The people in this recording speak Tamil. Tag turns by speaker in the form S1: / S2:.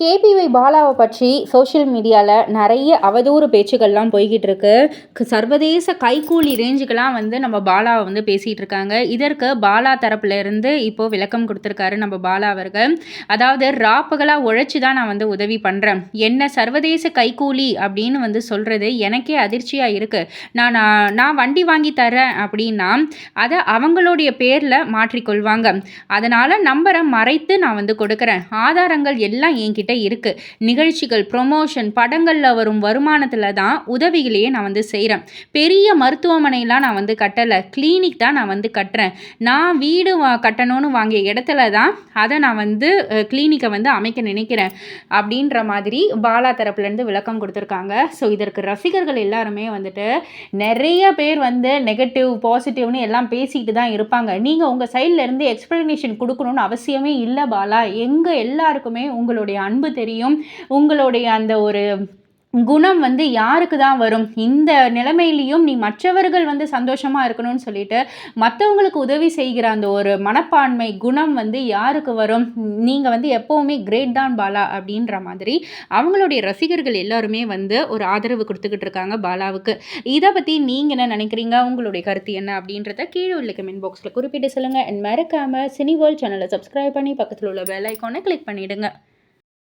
S1: கேபிஒய் பாலாவை பற்றி சோஷியல் மீடியாவில் நிறைய அவதூறு பேச்சுக்கள்லாம் போய்கிட்டு இருக்கு சர்வதேச கைக்கூலி ரேஞ்சுக்கெல்லாம் வந்து நம்ம பாலாவை வந்து பேசிகிட்டு இருக்காங்க இதற்கு பாலா தரப்புல இருந்து இப்போ விளக்கம் கொடுத்துருக்காரு நம்ம பாலா அவர்கள். அதாவது ராப்பகலாக உழைச்சி தான் நான் வந்து உதவி பண்ணுறேன் என்ன சர்வதேச கைக்கூலி அப்படின்னு வந்து சொல்கிறது எனக்கே அதிர்ச்சியாக இருக்குது நான் நான் நான் வண்டி வாங்கி தரேன் அப்படின்னா அதை அவங்களுடைய பேரில் மாற்றிக்கொள்வாங்க. அதனால் நம்பரை மறைத்து நான் வந்து கொடுக்குறேன். ஆதாரங்கள் எல்லாம் என்கிட்ட இருக்குது நிகழ்ச்சிகள் ப்ரொமோஷன் படங்களில் வரும் வருமானத்தில் தான் உதவிகளையே நான் வந்து செய்கிறேன் பெரிய மருத்துவமனைலாம் நான் வந்து கட்டலை. கிளினிக் தான் நான் வந்து கட்டுறேன். நான் வீடு வா- கட்டணும்னு வாங்கிய இடத்துல தான் அதை நான் வந்து கிளினிக்கை வந்து அமைக்க நினைக்கிறேன். அப்படின்ற மாதிரி பாலா தரப்புலேருந்து விளக்கம் கொடுத்துருக்காங்க. ஸோ இதற்கு ரசிகர்கள் எல்லாருமே வந்துட்டு நிறைய பேர் வந்து நெகட்டிவ் பாசிட்டிவ்னு எல்லாம் பேசிக்கிட்டு தான் இருப்பாங்க. நீங்கள் உங்கள் சைட்லேருந்து எக்ஸ்ப்ளனேஷன் கொடுக்கணும்னு அவசியமே இல்லை பாலா. எங்கள் எல்லாருக்குமே உங்களுடைய அன்பு தெரியும். உங்களுடைய அந்த ஒரு குணம் வந்து யாருக்கு தான் வரும்? இந்த நிலைமையிலையும் நீ மற்றவர்கள் வந்து சந்தோஷமாக இருக்கணும்னு சொல்லிட்டு மற்றவங்களுக்கு உதவி செய்கிற அந்த ஒரு மனப்பான்மை குணம் வந்து யாருக்கு வரும்? நீங்கள் வந்து எப்போவுமே கிரேட் தான் பாலா அப்படின்ற மாதிரி அவங்களுடைய ரசிகர்கள் எல்லாருமே வந்து ஒரு ஆதரவு கொடுத்துக்கிட்டு இருக்காங்க பாலாவுக்கு. இதை பற்றி நீங்கள் என்ன நினைக்கிறீங்க? உங்களுடைய கருத்து என்ன அப்படின்றத கீழே உள்ள கமெண்ட் பாக்ஸில் குறிப்பிட்டு சொல்லுங்கள் அண்ட் மறக்காமல் சினி வேர்ல்ட் சேனலை சப்ஸ்கிரைப் பண்ணி பக்கத்தில் உள்ள பெல் ஐக்கானை கிளிக் பண்ணிவிடுங்க